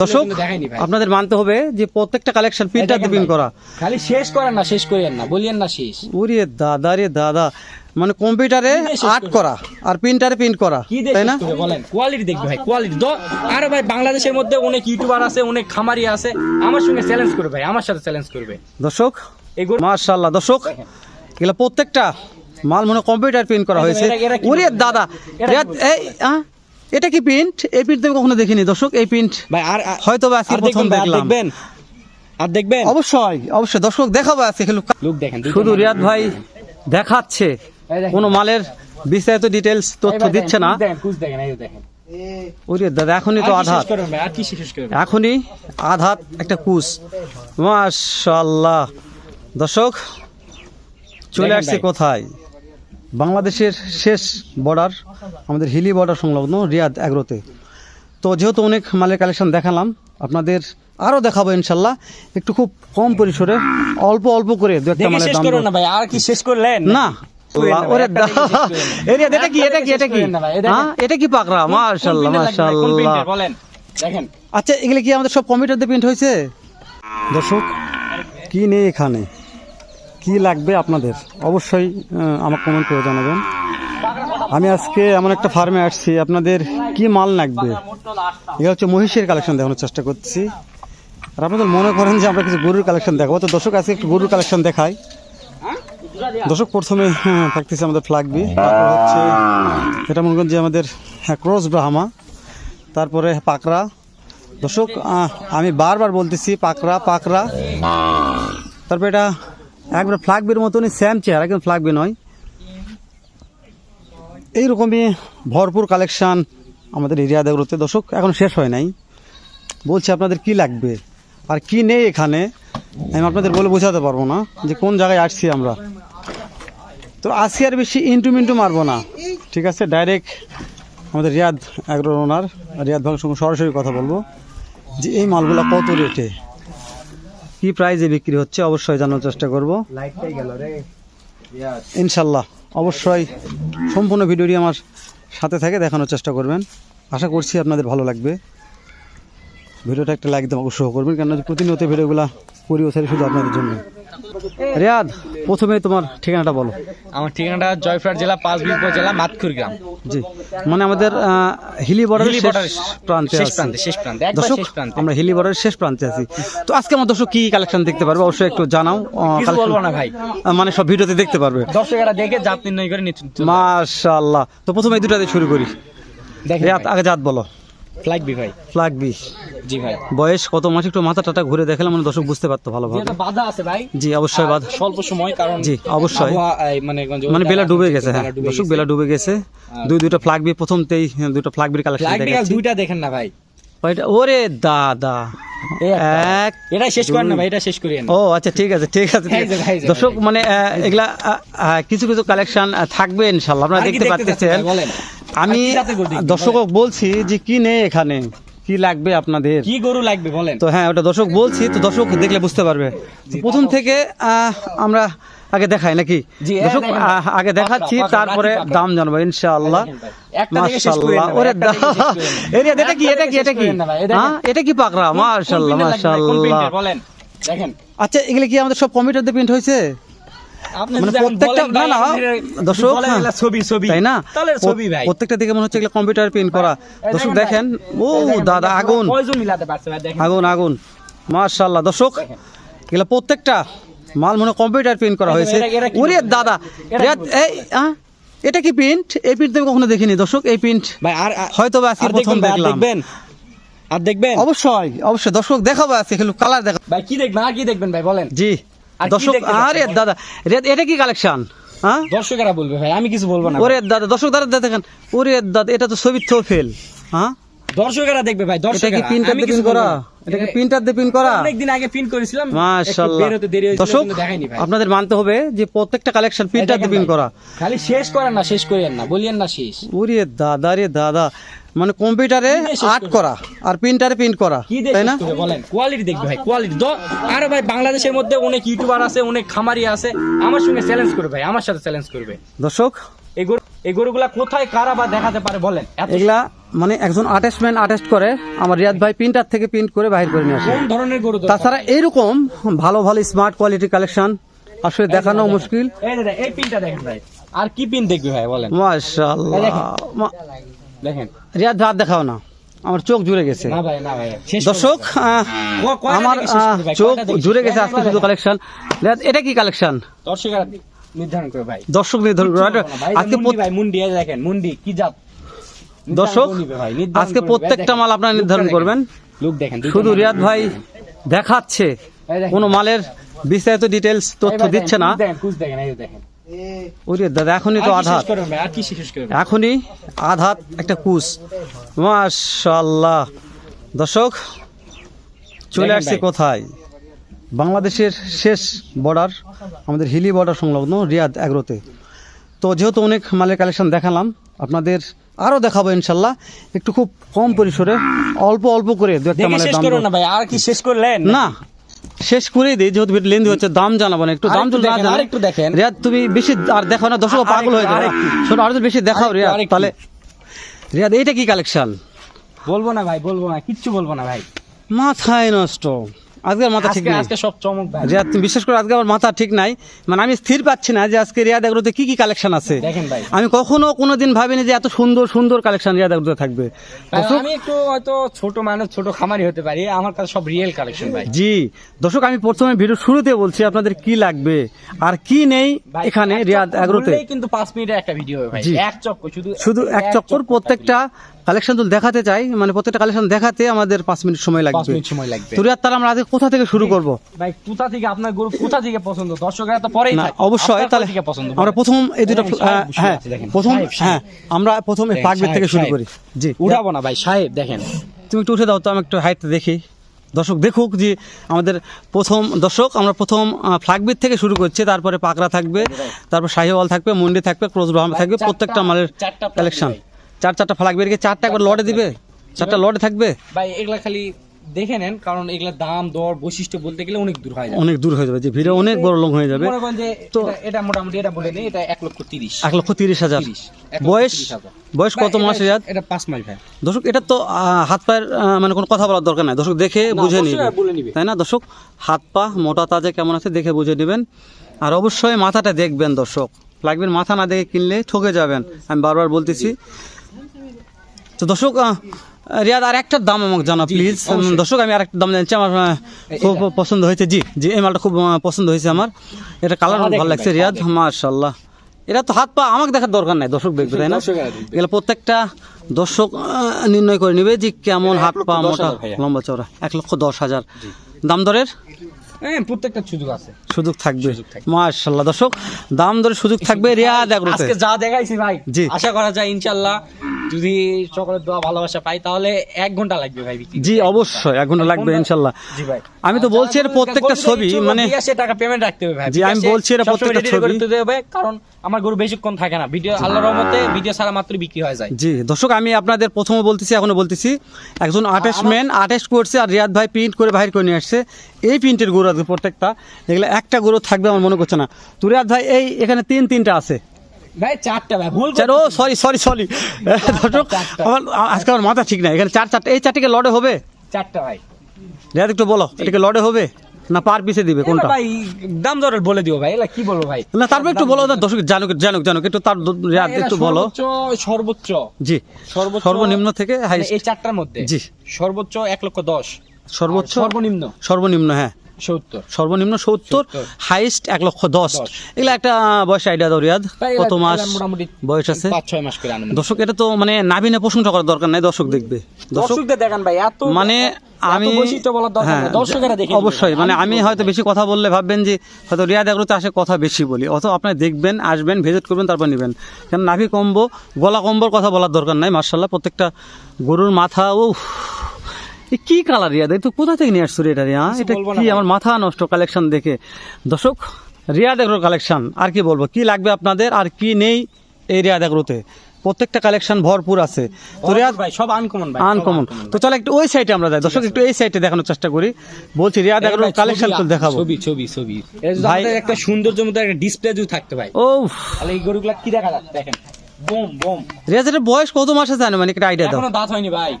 দর্শক আপনাদের মানতে হবে যে প্রত্যেকটা কালেকশন প্রিন্টার প্রিন্ট করা। খালি শেষ করেন না শেষ করেন না বলিয়েন না শেষ। ওরে দাদা রে দাদা। মানে কম্পিউটারে আর্ট করা আর প্রিন্টারে প্রিন্ট করা তাই না? বলেন? কোয়ালিটি দেখবে ভাই কোয়ালিটি আরে ভাই বাংলাদেশের মধ্যে অনেক ইউটিউবার আছে অনেক খামারি আছে। আমার সঙ্গে চ্যালেঞ্জ করবে ভাই আমার সাথে চ্যালেঞ্জ করবে। দর্শক এগুলো মার্শাল্লাহ দর্শক এগুলো প্রত্যেকটা মাল মনে কম্পিউটার প্রিন্ট করা হয়েছে। ওরে দাদা? এই আহ, এটা কি প্রিন্ট এই প্রিন্ট আমি কখনো দেখিনি দর্শক এই প্রিন্ট ভাই আর হয়তো বা আজকে আর প্রথম দেখলাম। দেখবেন? আর দেখবেন? অবশ্যই অবশ্যই। দর্শক দেখাবো আজকে লোক দেখেন শুধু রিয়াদ ভাই দেখাচ্ছে। কোনো মালের বিস্তারিত ডিটেলস তথ্য দিচ্ছে না। দেখেন কুচ দেখেন এই দেখেন। ওরে দাদা এখনই তো আধাত এখনই আধাত একটা কুস মাশাল্লাহ দর্শক চলে আসছে কোথায়? বাংলাদেশের শেষ বর্ডার আমাদের হিলি বর্ডার সংলগ্ন রিয়াদ অ্যাগ্রোতে তো যেহেতু অনেক মালের কালেকশন দেখালাম আপনাদের আরও দেখাবো ইনশাল্লাহ। একটু খুব কম পরিসরে অল্প অল্প করে দু একটা মালের দাম না ভাই আর কি শেষ করলেন? না এটা কি এটা কি এটা কি? করেন না ভাই, এই দেখেন। এটা কি পাকড়া? মাশাল্লাহ মাশাল্লাহ দেখেন। আচ্ছা এগুলো কি আমাদের সব কম্পিউটার দিয়ে প্রিন্ট হয়েছে? দর্শক কি নেই এখানে? কি লাগবে আপনাদের? অবশ্যই আমার কমেন্ট করে জানাবেন। আমি আজকে এমন একটা ফার্মে আসছি আপনাদের কি মাল লাগবে? এটা হচ্ছে মহিষের কালেকশন দেখানোর চেষ্টা করছি। আর আপনাদের মনে করেন যে আমরা কিছু গরুর কালেকশন দেখাবো। তো দর্শক আজকে একটু গরুর কালেকশন দেখাই। দর্শক প্রথমে হ্যাঁ, থাকতেছে আমাদের ফ্লাগবি তারপর হচ্ছে এটা মনে করেন যে আমাদের ক্রস ব্রাহ্মা তারপরে পাকড়া। দর্শক আমি বারবার বলতেছি পাকড়া পাকড়া। তারপর এটা একবার ফ্লাগবির মতনই স্যাম চেহারা, কিন্তু ফ্লাগবি নয়। এইরকমই ভরপুর কালেকশান আমাদের এরিয়া দেগুলোতে দর্শক, এখন শেষ হয় নাই। বলছি আপনাদের কি লাগবে? আর কি নেই এখানে? আমি আপনাদের বলে বোঝাতে পারব না যে কোন জায়গায় আসছি আমরা। তো আজকে আর বেশি ইন্টু মিন্টু মারবো না। ঠিক আছে? ডাইরেক্ট আমাদের রিয়াদ অ্যাগ্রোর ওনার। রিয়াদ ভাইয়ের সঙ্গে সরাসরি কথা বলব যে এই মালগুলো কত রেটে কি প্রাইজে বিক্রি হচ্ছে? অবশ্যই জানার চেষ্টা করব। লাইটটাই গেল রে। ইনশাল্লাহ অবশ্যই সম্পূর্ণ ভিডিওটি আমার সাথে থেকে দেখানোর চেষ্টা করবেন। আশা করছি আপনাদের ভালো লাগবে। ভিডিওটা একটা লাইক দেওয়া উৎসাহ করবেন কেন প্রতিনিয়ত ভিডিওগুলো ওথারি শুধু আপনাদের জন্য। রিয়াদ প্রথমে তোমার ঠিকানাটা বলো। আমার ঠিকানাটা জয়ফ্রাট জেলা পাঁচ পাঁচবিল জেলা মাতকুর গ্রাম। জি। মানে আমাদের হিলি বর্ডারের হিলি শেষ প্রান্তে শেষ প্রান্তে, শেষ প্রান্তে, দর্শক আমরা হিলি বর্ডারের শেষ প্রান্তে আছি। তো আজকে আমার দর্শক কি কালেকশন দেখতে পারবে? অবশ্যই একটু জানাও কিছু বলব না ভাই। মানে সব ভিডিওতে দেখতে পারবে। দর্শকেরা দেখে জাত নির্ণয় করে নিচ্ছে মাশাআল্লাহ। তো প্রথমে এই দুটা দিয়ে শুরু করি। রিয়াদ আগে জাত বলো। বি ভাই। বি জি ভাই। বয়স কত মাস? একটু মাথা টাটা ঘুরে মানে দর্শক বুঝতে পারতো ভালোভাবে। যেহেতু বাধা আছে ভাই। জি অবশ্যই স্বল্প সময় কারণ জি, অবশ্যই। মানে মানে বেলা ডুবে গেছে হ্যাঁ। দর্শক বেলা ডুবে গেছে। দুই দুইটা বি প্রথমতেই হ্যাঁ, বির কালেকশন দেখাচ্ছি। দুইটা দেখেন না ভাই। ওইটা ওরে দাদা। এক এটা শেষ করেন না ভাই এটা শেষ ও আচ্ছা ঠিক আছে ঠিক আছে দর্শক মানে এগুলা কিছু কিছু কালেকশন থাকবে ইনশাল্লাহ। আপনারা দেখতে পাচ্ছেন। আমি দেখবেন, দর্শক বলছি যে কি নেই এখানে? কি লাগবে আপনাদের? কি গরু লাগবে বলেন। তো হ্যাঁ ওটা দর্শক বলছি তো দর্শক দেখলে বুঝতে পারবে। প্রথম থেকে আমরা আগে দেখাই নাকি? হ্যাঁ, দর্শক আগে দেখাচ্ছি তারপরে দাম জানব ইনশাআল্লাহ। মাশাআল্লাহ ওরে এটা কি এটা কি এটা কি। হ্যাঁ এটা কি পাকড়া? মাশাআল্লাহ। মাশাআল্লাহ আচ্ছা এগুলো কি আমাদের সব কম্পিউটার দিয়ে প্রিন্ট হয়েছে? মানে প্রত্যেকটা না না দর্শক বলেন এগুলা ছবি ছবি তাই না? ছবি ভাই। প্রত্যেকটা দিকে মনে হচ্ছে এগুলো কম্পিউটার প্রিন্ট করা। দর্শক দেখেন দেখেন। ও দাদা আগুন। কয়জন মিলাতে পারছে ভাই দেখেন। আগুন আগুন। মাশাআল্লাহ দর্শক এগুলো প্রত্যেকটা মাল মনে কম্পিউটার প্রিন্ট করা হয়েছে। ওরে দাদা এই এটা কি প্রিন্ট? এই প্রিন্ট আমি কখনো দেখিনি দর্শক এই প্রিন্ট ভাই আর হয়তো আজকে প্রথম দেখবেন আর দেখলাম। দেখবেন? আর দেখবেন? অবশ্যই অবশ্যই দর্শক দেখাবো আজকে কালার দেখা ভাই কি দেখবেন? আর কি দেখবেন ভাই বলেন। জি। দর্শক আরে দাদা এটা কি কালেকশন হ্যাঁ? দর্শকেরা বলবে ভাই আমি কিছু বলব না ওরে দাদা দর্শক দাদা দেখেন। ওরে দাদা এটা তো ছবির তো ফেল হ্যাঁ? দর্শকেরা দেখবে ভাই কি দর্শকেরা প্রিন্টার দিয়ে প্রিন্ট করা? বলব এটা কি প্রিন্টার দিয়ে প্রিন্ট করা? অনেকদিন আগে প্রিন্ট করেছিলাম মাশাআল্লাহ। বের হতে দেরি হয়েছিল দর্শক দেখাইনি ভাই। আপনাদের মানতে হবে যে প্রত্যেকটা কালেকশন প্রিন্টার দিয়ে প্রিন্ট করা। খালি শেষ করেন না শেষ করিয়েন না বলিয়েন না শেষ। ওরে দাদা রে দাদা মানে কম্পিউটারে আর্ট করা আর প্রিন্টারে প্রিন্ট করা তাই না? বলেন? কোয়ালিটি দেখবে ভাই কোয়ালিটি আরে ভাই বাংলাদেশের মধ্যে অনেক ইউটিউবার আছে অনেক খামারি আছে। আমার সঙ্গে চ্যালেঞ্জ করবে ভাই আমার সাথে চ্যালেঞ্জ করবে। দর্শক এই গরু এই গরুগুলা কোথায় কারা বা দেখাতে পারে বলেন? এগুলা মানে একজন আর্টিস্টম্যান আর্টিস্ট করে আমার রিয়াদ ভাই প্রিন্টার থেকে প্রিন্ট করে বাইর করে নিয়ে আসে। কোন ধরনের গরু তাছাড়া এরকম ভালো ভালো স্মার্ট কোয়ালিটি কালেকশন আসলে দেখানো মুশকিল। এই দেখেন, এই পিনটা দেখেন ভাই। আর কি পিন দেখবে ভাই বলেন? মাশাআল্লাহ। দেখেন। রিয়াদ দেখাও না। আমার চোখ জুড়ে গেছে। দর্শক কয়টা আমার? চোখ জুড়ে গেছে আজকে শুধু কালেকশন এটা কি কালেকশন দর্শকেরা নির্ধারণ করে ভাই। দর্শক নির্ধারণ করে। আজকে ভাই মুন্ডি দেখেন মুন্ডি কি জাত? দর্শক আজকে প্রত্যেকটা মাল আপনারা নির্ধারণ করবেন। দেখেন, লুক দেখেন শুধু রিয়াদ ভাই দেখাচ্ছে। কোনো মালের বিস্তারিত ডিটেলস তথ্য দিচ্ছে না। দেখেন দেখেন এই দেখেন। ওরে দাদা এখনই তো আধাত এখনই আধাত একটা কুস মাশাল্লাহ দর্শক চলে আসছে কোথায়? বাংলাদেশের শেষ বর্ডার আমাদের হিলি বর্ডার সংলগ্ন রিয়াদ অ্যাগ্রোতে তো যেহেতু অনেক মালের কালেকশন দেখালাম আপনাদের আরও দেখাবো ইনশাল্লাহ একটু খুব কম পরিসরে অল্প অল্প করে দু একটা মালের দাম না ভাই আর কি শেষ করলেন? না শেষ করেই দিই যেহেতু লেন্দি হচ্ছে দাম জানাব না একটু দাম যদি না। জানাই আরেকটু দেখেন। রিয়াদ তুমি বেশি আর দেখো না দর্শক পাগল হয়ে যাবে। শোনো আরও বেশি দেখাও রিয়াদ তাহলে। রিয়াদ এইটা কি কালেকশন বলব না ভাই বলব না কিচ্ছু বলব না ভাই। মাথায় নষ্ট। আজকে মাথা ঠিক আজকে আজকে সব চমক তুমি বিশ্বাস করে আজকে আমার মাথা ঠিক নাই। মানে আমি স্থির পাচ্ছি না যে আজকে রিয়াদ এগুলোতে কি কি কালেকশন আছে। দেখেন ভাই। আমি কখনো কোনোদিন ভাবিনি যে এত সুন্দর সুন্দর কালেকশন রিয়াদ থাকবে। আমি একটু হয়তো ছোট মানুষ ছোট খামারি হতে পারি। আমার কাছে সব রিয়েল কালেকশন ভাই। জি। দর্শক আমি প্রথমে ভিডিও শুরুতে বলছি আপনাদের কি লাগবে আর কি নেই এখানে রিয়াদ এগ্রোতে কিন্তু পাঁচ মিনিটের একটা ভিডিও হবে ভাই। এক চক্কর শুধু শুধু এক চক্কর প্রত্যেকটা কালেকশন তো দেখাতে চাই মানে প্রত্যেকটা কালেকশন দেখাতে আমাদের পাঁচ মিনিট সময় পাঁচ লাগবে মিনিট সময় লাগবে। তো রিয়াদ তাহলে আমরা আজকে কোথা থেকে শুরু করব? ভাই কোথা থেকে আপনার গরু কোথা থেকে পছন্দ? দর্শকরা তো পরেই না অবশ্যই তাহলে থেকে পছন্দ? আমরা প্রথম এই দুটো হ্যাঁ দেখেন। প্রথম। হ্যাঁ আমরা প্রথমে পাকবিট থেকে শুরু করি। জি। উঠাবো না ভাই সাহেব দেখেন। তুমি একটু উঠে দাও তো আমি একটু হাইট দেখি। দর্শক দেখুক যে আমাদের প্রথম দর্শক আমরা প্রথম ফ্ল্যাগবিট থেকে শুরু করছি তারপরে পাকড়া থাকবে তারপর শাহিওয়াল থাকবে মুন্ডি থাকবে ক্রোজ ব্রাহ্ম থাকবে প্রত্যেকটা মালের কালেকশন। চার চারটা ফ্ল্যাগবিটকে চারটা একবার লড়ে দিবে? চারটা লড়ে থাকবে? ভাই এগুলা খালি দেখে নেন কারণ এগুলা দাম দর বৈশিষ্ট্য বলতে গেলে অনেক দূর হয়ে অনেক দূর হয়ে যাবে যে ভিড়ে অনেক বড় লং হয়ে যাবে। তো- এটা- মোটামুটি এটা বলে নেই এটা এক লক্ষ তিরিশ। এক লক্ষ তিরিশ হাজার। 30, এক লক্ষ বয়স 30 হাজার। বয়স কত মাস এটা- এটা পাঁচ মাস ভাই। দর্শক এটা তো হাত পায়ের মানে কোনো কথা বলার দরকার নাই। দর্শক দেখে বুঝে নিবে। তাই না দর্শক? হাত পা মোটা তাজা কেমন আছে দেখে বুঝে নেবেন। আর অবশ্যই মাথাটা দেখবেন দর্শক। লাগবেন মাথা না দেখে কিনলে ঠকে যাবেন। আমি বারবার বলতেছি তো দর্শক রিয়াদ আর একটা দাম আমাকে জানা প্লিজ। দর্শক আমি আর একটা দাম জানছি আমার খুব পছন্দ হয়েছে। জি জি এই মালটা খুব পছন্দ হয়েছে আমার। এটা কালার ভালো লাগছে রিয়াদ। দেখেন। মাশাল্লাহ এটা তো হাত পা আমাকে দেখার দরকার নাই দর্শক দেখবে তাই না? এগুলো প্রত্যেকটা দর্শক নির্ণয় করে নিবে যে কেমন হাত পা মোটা লম্বা চওড়া। এক লক্ষ দশ হাজার। দাম দরের? হ্যাঁ প্রত্যেকটা সুযোগ আছে। সুযোগ থাকবে। দর্শক দাম দরের সুযোগ থাকবে রিয়াদ এগ্রোতে। আজকে যা দেখাইছি ভাই জি। আশা করা যায় ইনশাল্লাহ যদি সকলের দোয়া ভালোবাসা পাই তাহলে এক ঘণ্টা লাগবে ভাই জি অবশ্যই এক ঘণ্টা লাগবে ইনশাল্লাহ জি ভাই। আমি তো বলছি এর প্রত্যেকটা ছবি মানে টাকা পেমেন্ট রাখতে হবে ভাই। জি, আমি বলছি এরা প্রত্যেকটা ছবি। দিতে হবে কারণ আমার গরু বেশিক্ষণ থাকে না। ভিডিও আল্লাহর রহমতে ভিডিও ছাড়া মাত্র বিক্রি হয়ে যায়। জি দর্শক আমি আপনাদের প্রথমে বলতেছি এখনও বলতেছি একজন আর্টিস্ট ম্যান আর্টিস্ট করছে আর রিয়াদ ভাই প্রিন্ট করে বাইর করে নিয়ে আসছে। এই প্রিন্টের গরু আছে প্রত্যেকটা। এগুলো একটা গরু থাকবে আমার মনে করছে না। তো রিয়াদ ভাই এই এখানে তিন তিনটা আছে। ভাই চারটা ভাই ভুল ও সরি সরি সরি দর্শক আমার আজকে আমার মাথা ঠিক নাই। এখানে চার চারটা এই চারটিকে লড়ে হবে? চারটা ভাই। একটু বলো এটাকে লড়ে হবে? না পার পিছে দিবে কোনটা? ভাই দাম দর বলে দিও ভাই এলা কি বলব ভাই? না তারপর একটু বলো না দর্শক জানুক জানুক জানুক একটু তার একটু বলো। সর্বোচ্চ সর্বোচ্চ। জি সর্বোচ্চ সর্বনিম্ন থেকে মানে এই চারটার মধ্যে। জি। সর্বোচ্চ এক লক্ষ দশ। সর্বোচ্চ সর্বনিম্ন। সর্বনিম্ন হ্যাঁ। সত্তর। সর্বনিম্ন সত্তর। হাইস্ট এক লক্ষ দশ। এগুলো একটা বয়স আইডিয়া দাও রিয়াদ। কত মাস বয়স আছে? পাঁচ ছয় মাস করে দর্শক এটা তো মানে নাবিনে প্রশংসা করার দরকার নাই দর্শক দেখবে। দর্শক দর্শকদের দেখান ভাই এত মানে আমি হ্যাঁ, অবশ্যই মানে আমি হয়তো বেশি কথা বললে ভাববেন যে হয়তো রিয়াদ এগুলোতে আসে কথা বেশি বলি অত আপনি দেখবেন আসবেন ভিজিট করবেন তারপর নেবেন। কারণ নাভি কম্বো গলা কম্বোর কথা বলার দরকার নাই মার্শাল্লাহ প্রত্যেকটা গরুর মাথা ও কি কালার রিয়াদ তো কোথা থেকে নিয়ে আসছো এটা রিয়া? এটা কি আমার মাথা নষ্ট কালেকশন দেখে? দর্শক রিয়াদ এগ্রোর কালেকশন আর কি বলব কি লাগবে আপনাদের আর কি নেই এই রিয়াদ এগ্রোতে প্রত্যেকটা কালেকশন ভরপুর আছে। তো রিয়াদ ভাই সব আনকমন ভাই আনকমন তো চলো একটু ওই সাইডে আমরা যাই। দর্শক একটু এই সাইডে দেখানোর চেষ্টা করি। বলছি রিয়াদ এগ্রোর কালেকশন তো দেখাবো। ছবি ছবি ছবি। ভাই- একটা সৌন্দর্যের মধ্যে একটা ডিসপ্লে যদি থাকতে ভাই ও তাহলে এই গরুগুলা কি দেখা যাচ্ছে? দেখেন। বয়স কত মাস আছে মানে একটা আইডিয়া দাও। দাঁত হয়নি ভাই।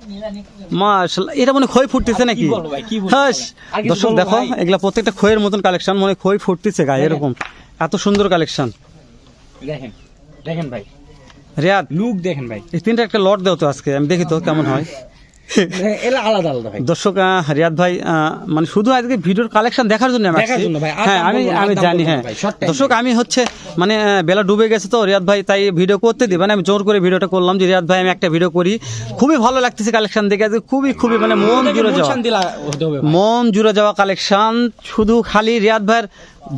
মাশাআল্লাহ এটা মনে খই ফুটতেছে নাকি? দর্শক দেখো? এগুলা প্রত্যেকটা খইয়ের মতন কালেকশন মনে খই ফুটতেছে গায়ে এরকম। এত সুন্দর কালেকশন দেখেন দেখেন ভাই। রিয়াদ লুক দেখেন ভাই। এই তিনটা একটা লট দাও তো আজকে আমি দেখি তো কেমন হয়। এলা আলাদা আলাদা ভাই। দর্শক রিয়াদ ভাই মানে শুধু আজকে ভিডিওর কালেকশন দেখার জন্য আমি হ্যাঁ আমি আমি জানি হ্যাঁ। দর্শক আমি হচ্ছে মানে বেলা ডুবে গেছে তো রিয়াদ ভাই তাই ভিডিও করতে দিবেন আমি জোর করে ভিডিওটা করলাম যে রিয়াদ ভাই আমি একটা ভিডিও করি। খুবই ভালো লাগতেছে কালেকশন দেখে। আজকে খুবই খুবই মানে মন জুড়ে যাওয়া। মন জুড়ে যাওয়া কালেকশন শুধু খালি রিয়াদ ভাইয়ের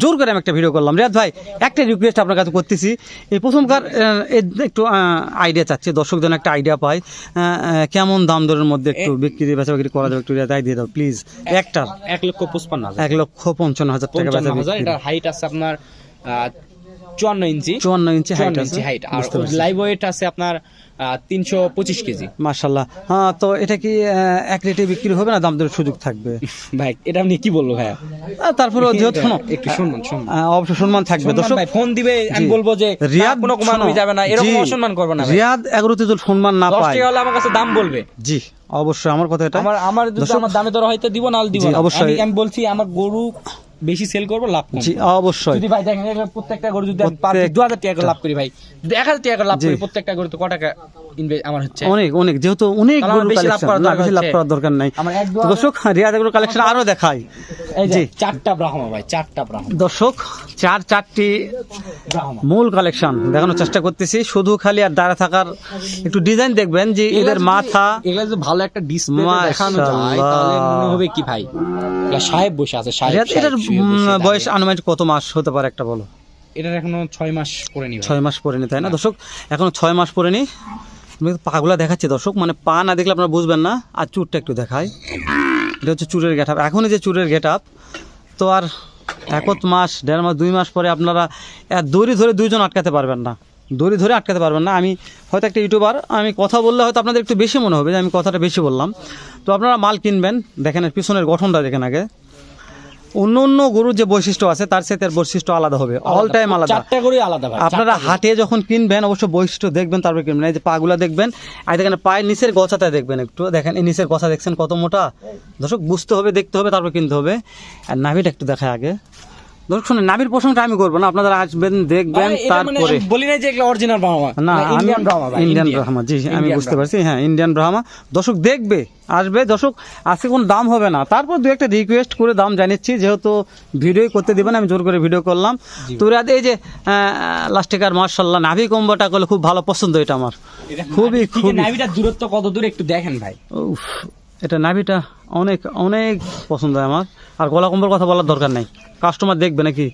জোর করে আমি একটা ভিডিও করলাম। রিয়াদ ভাই একটা রিকোয়েস্ট আপনার কাছে করতেছি। এই প্রথমকার একটু আইডিয়া চাচ্ছি। দর্শক যেন একটা আইডিয়া পায়। কেমন দাম দরের মধ্যে একটু বিক্রি বেচা বিক্রি করা যাবে একটু রিয়াদ দিয়ে দাও প্লিজ একটা। এক লক্ষ পঁচপান্ন হাজার। এক লক্ষ পঞ্চান্ন হাজার টাকা বেচা পঞ্চান্ন বিক্রি। এটার হাইট আছে আপনার চুয়ান্ন ইঞ্চি। চুয়ান্ন ইঞ্চি হাইট আছে। হাইট আর লাইভ ওয়েট আছে আপনার তিনশো পঁচিশ কেজি। মাশাল্লাহ হ্যাঁ তো এটা কি এক রেটে বিক্রি হবে না দাম দরের সুযোগ থাকবে? ভাই এটা আপনি কি ভাই তারপরে যেহেতু একটু শুনবেন অবশ্য সম্মান থাকবে। দর্শক ভাই ফোন দিবে আমি বলব যে রিয়াদ কোনো কমান যাবে না এরকম অসম্মান করবে না রিয়াদ এগারোতে যদি সম্মান না পায়। হলে আমার কাছে দাম বলবে। জি অবশ্যই আমার কথা এটা। আমার আমার আমার দামে দর হয়তো দিব না দিব অবশ্যই। আমি বলছি আমার গরু বেশি সেল করব লাভ জি অবশ্যই। যদি ভাই দেখেন প্রত্যেকটা গরু যদি দু হাজার টাকা লাভ করি ভাই। এক হাজার টাকা লাভ করি প্রত্যেকটা গরু তো ক টাকা আমার হচ্ছে? অনেক অনেক যেহেতু অনেক লাভ কালেকশন লাভ করার দরকার নাই। আমার এক দু দর্শক রিয়াদ এগুলোর কালেকশন আরও দেখাই। এই যে জি। চারটা ব্রাহ্মা ভাই চারটা ব্রাহ্মা দর্শক চার চারটি মূল কালেকশন দেখানোর চেষ্টা করতেছি। শুধু খালি আর দাঁড়া থাকার একটু ডিজাইন দেখবেন যে এদের মাথা এগুলা যদি ভালো একটা ডিসপ্লে দেখানো যায় তাহলে মনে হবে কি ভাই? সাহেব বসে আছে সাহেব। বয়স আনুমানিক কত মাস হতে পারে একটা বলো? এটার এখনও ছয় মাস করে নি ছয় মাস পরে নি তাই না? দর্শক এখনও ছয় মাস পরে নি। আমি পাগুলা দেখাচ্ছি দর্শক। মানে পা না দেখলে আপনারা বুঝবেন না আর চুরটা একটু দেখাই। এটা হচ্ছে চুরের গেট আপ। এখনই যে চুরের গেট আপ তো আর একত মাস দেড় মাস দুই মাস পরে আপনারা দড়ি ধরে দুইজন আটকাতে পারবেন না। দড়ি ধরে আটকাতে পারবেন না। আমি হয়তো একটা ইউটিউবার আমি কথা বললে হয়তো আপনাদের একটু বেশি মনে হবে যে আমি কথাটা বেশি বললাম। তো আপনারা মাল কিনবেন দেখেন পিছনের গঠনটা দেখেন আগে। অন্য অন্য গরুর যে বৈশিষ্ট্য আছে তার সাথে তার বৈশিষ্ট্য আলাদা হবে অল টাইম আলাদা। আলাদা আপনারা হাটে যখন কিনবেন অবশ্য বৈশিষ্ট্য দেখবেন তারপরে কিনবেন। এই যে পাগুলা দেখবেন আর দেখেন পায়ের নিচের গছাটা দেখবেন একটু। দেখেন এই নিচের গছা দেখছেন কত মোটা। দর্শক বুঝতে হবে দেখতে হবে তারপর কিনতে হবে। আর নাভিটা একটু দেখায় আগে। দর্শক শুনে নাভির প্রশংসা আমি করব না আপনারা আসবেন দেখবেন মানে তারপরে। বলি না যে এগুলো অরিজিনাল ব্রাহ্মা না ইন্ডিয়ান ব্রাহ্মা ইন্ডিয়ান ব্রাহ্মা জি আমি বুঝতে পারছি হ্যাঁ ইন্ডিয়ান ব্রাহ্মা দর্শক দেখবে আসবে দর্শক আজকে কোনো দাম হবে না। তারপর দু একটা রিকোয়েস্ট করে দাম জানিয়েছি যেহেতু ভিডিও করতে দিবেন আমি জোর করে ভিডিও করলাম। তো এই যে লাস্টিকার মার্শাল্লাহ নাভি কম্বটা করলে খুব ভালো পছন্দ এটা আমার। খুবই খুবই। নাভিটার দূরত্ব কত দূর একটু দেখেন ভাই। এটা নাভিটা অনেক অনেক পছন্দ হয় আমার। আর গলা কম্বল কথা বলার দরকার নাই। কাস্টমার দেখবে নাকি?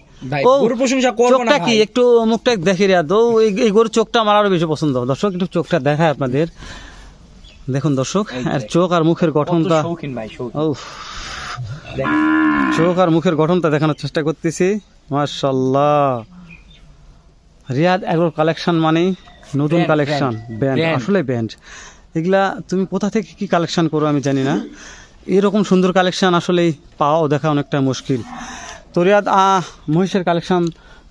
ও, প্রশংসা করব চোখটা কি? একটু মুখটা দেখি রে তো এই গরুর চোখটা আমার আরও বেশি পছন্দ। দর্শক একটু চোখটা দেখায় আপনাদের। দেখুন দর্শক আর চোখ আর মুখের গঠনটা। চোখ আর মুখের গঠনটা দেখানোর চেষ্টা করতেছি। মাশাল্লাহ রিয়াদ এগ্রো কালেকশন মানেই নতুন কালেকশন। ব্যান্ড আসলে ব্যান্ড এগুলা তুমি কোথা থেকে কি কালেকশন করো আমি জানি না। এরকম সুন্দর কালেকশন আসলেই পাওয়াও দেখা অনেকটা মুশকিল। তো রিয়াদ মহিষের কালেকশন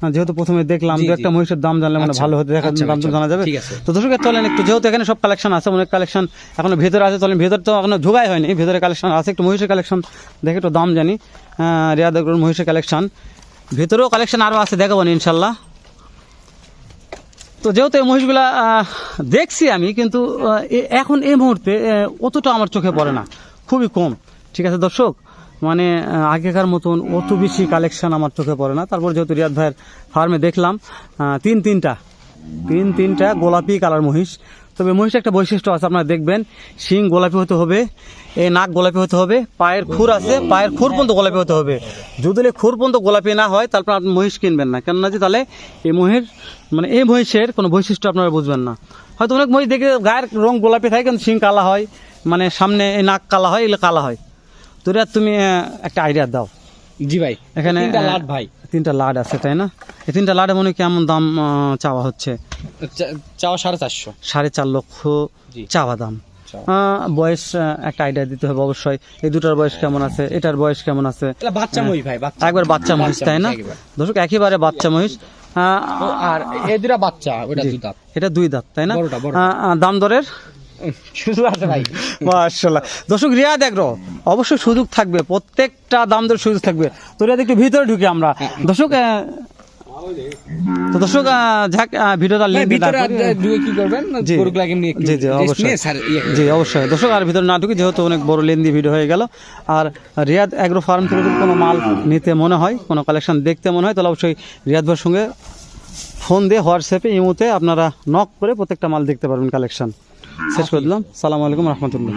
যেহেতু প্রথমে দেখলাম দু একটা মহিষের দাম জানলে মানে আচ্ছা, ভালো হতে দেখা আচ্ছা, দাম তো আচ্ছা, জানা যাবে। তো দর্শকের চলেন একটু যেহেতু এখানে সব কালেকশন আছে অনেক কালেকশন এখনও ভেতরে আছে চলেন ভেতর তো এখনও ঢোকাই হয়নি ভেতরে কালেকশন আছে একটু মহিষের কালেকশন দেখে একটু দাম জানি। রিয়াদ মহিষের কালেকশন ভেতরেও কালেকশন আরও আছে দেখাবো না ইনশাল্লাহ তো যেহেতু এই মহিষগুলা দেখছি আমি কিন্তু এ- এখন এই মুহূর্তে অতটা আমার চোখে পড়ে না খুবই কম। ঠিক আছে দর্শক? মানে আগেকার মতন অত বেশি কালেকশন আমার চোখে পড়ে না। তারপর যেহেতু রিয়াদ ভাইয়ের ফার্মে দেখলাম তিন তিনটা তিন তিনটা গোলাপি কালার মহিষ। তবে মহিষের একটা বৈশিষ্ট্য আছে, আপনারা দেখবেন, শিং গোলাপি হতে হবে এই নাক গোলাপি হতে হবে, পায়ের খুর আছে, পায়ের খুর পর্যন্ত গোলাপি হতে হবে। যদি খুর পর্যন্ত গোলাপি না হয়, তারপর আপনি মহিষ কিনবেন না। কেননা যে তাহলে এই মহিষ মানে এই মহিষের কোনো বৈশিষ্ট্য আপনারা বুঝবেন না। হয়তো অনেক মহিষ দেখে গায়ের রং গোলাপি থাকে, কিন্তু শিং কালা হয় মানে সামনে এই নাক কালা হয়, এগুলো কালা হয়। তো রিয়াদ তুমি একটা আইডিয়া দাও। জি ভাই এখানে লাট ভাই। তিনটা লাড আছে তাই না? এই তিনটা লাডে মনে কেমন দাম চাওয়া হচ্ছে? চাওয়া সাড়ে চারশো। সাড়ে চার লক্ষ চাওয়া দাম। বয়স একটা আইডিয়া দিতে হবে অবশ্যই। এই দুটার বয়স কেমন আছে? এটার বয়স কেমন আছে? বাচ্চা মই ভাই একবার বাচ্চা মহিষ তাই না। দর্শক একেবারে বাচ্চা মহিষ। আর এই দুটা বাচ্চা ওটা দুই দাঁত। এটা দুই দাঁত তাই না? দাম দরের? শুধু আছে ভাই। মাশাল্লাহ দর্শক রিয়াদ এগ্রো অবশ্যই সুযোগ থাকবে প্রত্যেকটা দাম দর সুযোগ থাকবে। তো রিয়াদ একটু ভিতরে ঢুকি আমরা। দর্শক তো দর্শক যাক আহ, ভিডিওটা ভাই, ভিতরে আর কি করবেন? জি। গরুগুলাকে জি জি অবশ্যই। ইয়ে জি অবশ্যই। দর্শক আর ভিতরে না ঢুকি যেহেতু অনেক বড় লেন্দি ভিডিও হয়ে গেল। আর রিয়াদ অ্যাগ্রো ফার্ম থেকে যদি কোনো মাল নিতে মনে হয় কোনো কালেকশন দেখতে মনে হয় তাহলে অবশ্যই রিয়াদ ভাইয়ের সঙ্গে ফোন দিয়ে হোয়াটসঅ্যাপে ইমোতে আপনারা নক করে প্রত্যেকটা মাল দেখতে পারবেন কালেকশন শেষ করে দিলাম। সালাম আলাইকুম রহমতুল্লাহ।